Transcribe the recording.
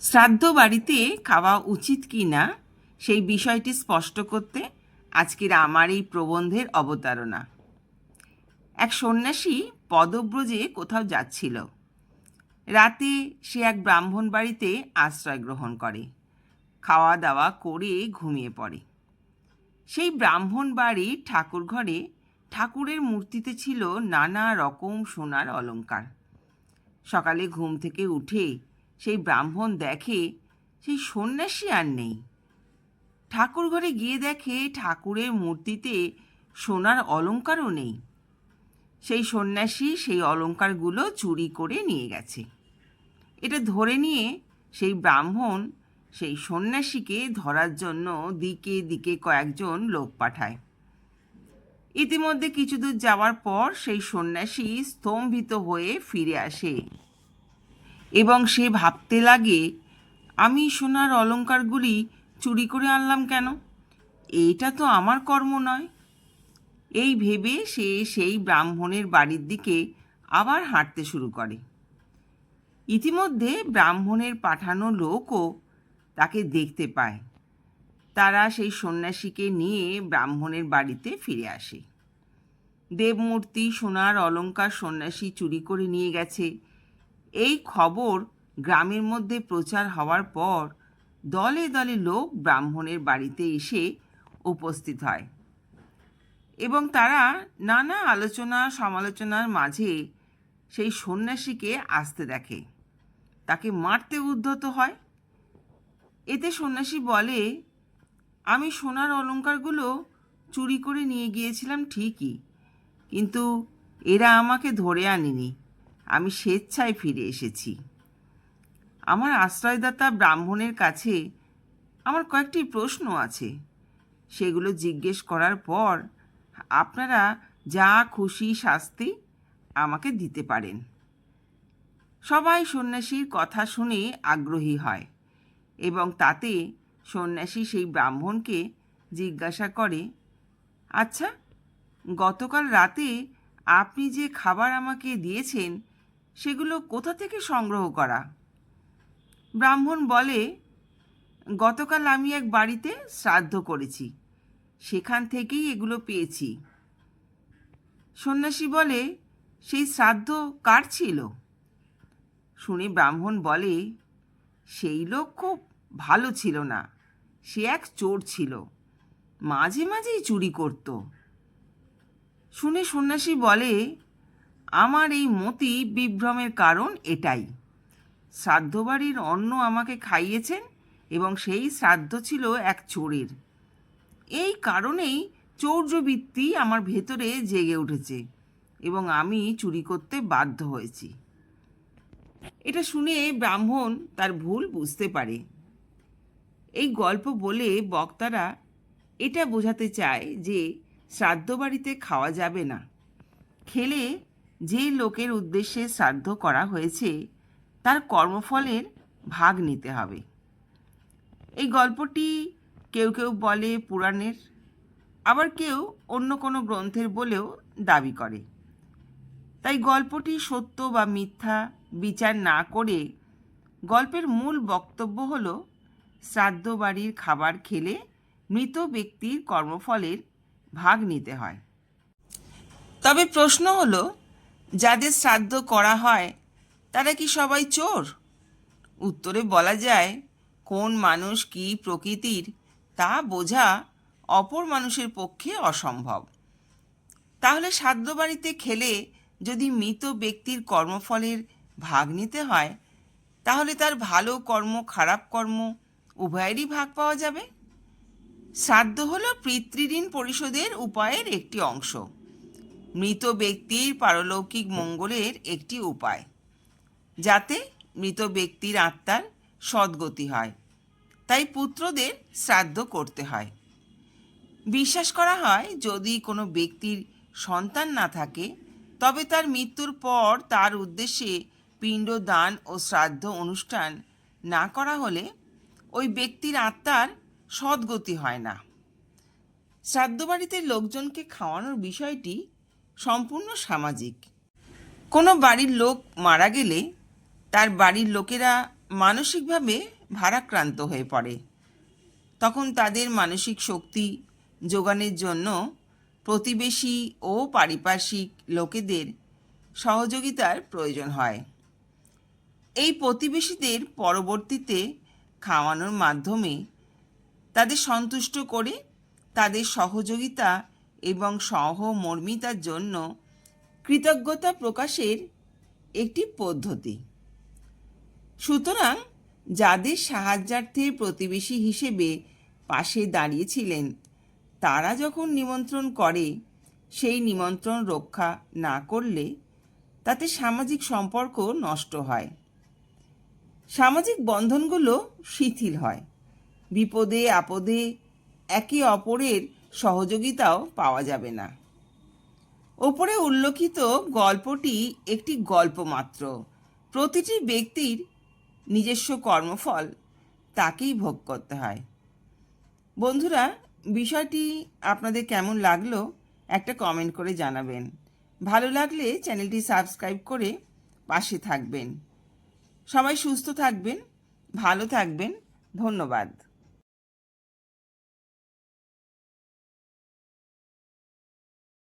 শ্রাদ্ধ বাড়িতে খাওয়া উচিত কি না, সেই বিষয়টি স্পষ্ট করতে আজকের আমার এই প্রবন্ধের অবতারণা। এক সন্ন্যাসী পদব্রজে কোথাও যাচ্ছিল। রাতে সে এক ব্রাহ্মণ বাড়িতে আশ্রয় গ্রহণ করে। খাওয়া দাওয়া করে ঘুমিয়ে পড়ে। সেই ব্রাহ্মণ বাড়ির ঠাকুর ঘরে ঠাকুরের মূর্তিতে ছিল নানা রকম সোনার অলংকার। সকালে ঘুম থেকে উঠে সেই ব্রাহ্মণ দেখে সেই সন্ন্যাসী আর নেই। ঠাকুর ঘরে গিয়ে দেখে ঠাকুরের মূর্তিতে সোনার অলংকারও নেই। সেই সন্ন্যাসী সেই অলঙ্কারগুলো চুরি করে নিয়ে গেছে। এটা ধরে নিয়ে সেই ব্রাহ্মণ সেই সন্ন্যাসীকে ধরার জন্য দিকে দিকে কয়েকজন লোক পাঠায়। ইতিমধ্যে কিছু দূর যাওয়ার পর সেই সন্ন্যাসী স্তম্ভিত হয়ে ফিরে আসে। এবং সে ভাবতে লাগে, আমি সোনার অলঙ্কারগুলি চুরি করে আনলাম কেন? এইটা তো আমার কর্ম নয়। এই ভেবে সে সেই ব্রাহ্মণের বাড়ির দিকে আবার হাঁটতে শুরু করে। ইতিমধ্যে ব্রাহ্মণের পাঠানো লোকও তাকে দেখতে পায়। তারা সেই সন্ন্যাসীকে নিয়ে ব্রাহ্মণের বাড়িতে ফিরে আসে। দেবমূর্তি সোনার অলঙ্কার সন্ন্যাসী চুরি করে নিয়ে গেছে। এই খবর গ্রামের মধ্যে প্রচার হওয়ার পর দলে দলে লোক ব্রাহ্মণের বাড়িতে এসে উপস্থিত হয়। এবং তারা নানা আলোচনা সমালোচনার মাঝে সেই সন্ন্যাসীকে আসতে দেখে। তাকে মারতে উদ্ধত হয়। এতে সন্ন্যাসী বলে, আমি সোনার অলঙ্কারগুলো চুরি করে নিয়ে গিয়েছিলাম ঠিকই, কিন্তু এরা আমাকে ধরে আনেনি। আমি স্বেচ্ছায় ফিরে এসেছি। আমার আশ্রয়দাতা ব্রাহ্মণের কাছে আমার কয়েকটি প্রশ্ন আছে। সেগুলো জিজ্ঞেস করার পর আপনারা যা খুশি শাস্তি আমাকে দিতে পারেন। সবাই সন্ন্যাসীর কথা শুনে আগ্রহী হয় এবং তাতে সন্ন্যাসী সেই ব্রাহ্মণকে জিজ্ঞাসা করে আচ্ছা গতকাল রাতে আপনি যে খাবার আমাকে দিয়েছেন সেগুলো কোথা থেকে সংগ্রহ করা? ব্রাহ্মণ বলে, গতকাল আমি এক বাড়িতে শ্রাদ্ধ করেছি। সেখান থেকেই এগুলো পেয়েছি। সন্ন্যাসী বলে, সেই শ্রাদ্ধ কার ছিল? শুনে ব্রাহ্মণ বলে, সেই লোক খুব ভালো ছিল না। সে এক চোর ছিল। মাঝে মাঝেই চুরি করত। শুনে সন্ন্যাসী বলে আমার এই মতি বিভ্রমের কারণ এটাই। শ্রাদ্ধ বাড়ির অন্ন আমাকে খাইয়েছেন এবং সেই শ্রাদ্ধ ছিল এক চোরের। এই কারণেই চৌর্যবৃত্তি আমার ভেতরে জেগে উঠেছে এবং আমি চুরি করতে বাধ্য হয়েছি। এটা শুনে ব্রাহ্মণ তার ভুল বুঝতে পারে। এই গল্প বলে বক্তারা এটা বোঝাতে চায় যে শ্রাদ্ধ বাড়িতে খাওয়া যাবে না। খেলে যে লোকের উদ্দেশ্যে শ্রাদ্ধ করা হয়েছে, তার কর্মফলের ভাগ নিতে হবে। এই গল্পটি কেউ কেউ বলে পুরাণের, আবার কেউ অন্য কোনো গ্রন্থের বলেও দাবি করে। তাই গল্পটি সত্য বা মিথ্যা বিচার না করে গল্পের মূল বক্তব্য হল, শ্রাদ্ধ বাড়ির খাবার খেলে মৃত ব্যক্তির কর্মফলের ভাগ নিতে হয়। তবে প্রশ্ন হলো যাদের শ্রাদ্ধ করা হয়, তারা কি সবাই চোর? উত্তরে বলা যায়, কোন মানুষ কি প্রকৃতির, তা বোঝা অপর মানুষের পক্ষে অসম্ভব। তাহলে শ্রাদ্ধ বাড়িতে খেলে যদি মৃত ব্যক্তির কর্মফলের ভাগ নিতে হয়, তাহলে তার ভালো কর্ম, খারাপ কর্ম উভয়েরই ভাগ পাওয়া যাবে? শ্রাদ্ধ হলো পিতৃঋণ পরিশোধের উপায়ের একটি অংশ। মৃত ব্যক্তির পারলৌকিক মঙ্গলের একটি উপায়, যাতে মৃত ব্যক্তির আত্মার সদ্গতি হয়। তাই পুত্রদের শ্রাদ্ধ করতে হয়। বিশ্বাস করা হয়, যদি কোনো ব্যক্তির সন্তান না থাকে, তবে তার মৃত্যুর পর তার উদ্দেশ্যে পিণ্ডদান ও শ্রাদ্ধ অনুষ্ঠান না করা হলে ওই ব্যক্তির আত্মার সদ্গতি হয় না। শ্রাদ্ধ বাড়িতে লোকজনকে খাওয়ানোর বিষয়টি সম্পূর্ণ সামাজিক। কোনো বাড়ির লোক মারা গেলে তার বাড়ির লোকেরা মানসিকভাবে ভারাক্রান্ত হয়ে পড়ে। তখন তাদের মানসিক শক্তি যোগানের জন্য প্রতিবেশী ও পারিপার্শ্বিক লোকেদের সহযোগিতার প্রয়োজন হয়। এই প্রতিবেশীদের পরবর্তীতে খাওয়ানোর মাধ্যমে তাদের সন্তুষ্ট করে তাদের সহযোগিতা এবং সহমর্মিতার জন্য কৃতজ্ঞতা প্রকাশের একটি পদ্ধতি। সুতরাং যাদের সাহায্যার্থে প্রতিবেশী হিসেবে পাশে দাঁড়িয়েছিলেন, তারা যখন নিমন্ত্রণ করে, সেই নিমন্ত্রণ রক্ষা না করলে তাতে সামাজিক সম্পর্ক নষ্ট হয়। সামাজিক বন্ধনগুলো শিথিল হয়। বিপদে আপদে একে অপরের সহযোগিতাও পাওয়া যাবে না। ওপরে উল্লেখিত গল্পটি একটি গল্প মাত্র। প্রতিটি ব্যক্তির নিজস্ব কর্মফল তাকেই ভোগ করতে হয়। বন্ধুরা, বিষয়টি আপনাদের কেমন লাগল একটা কমেন্ট করে জানাবেন। ভালো লাগলে চ্যানেলটি সাবস্ক্রাইব করে পাশে থাকবেন। সবাই সুস্থ থাকবেন, ভালো থাকবেন। ধন্যবাদ।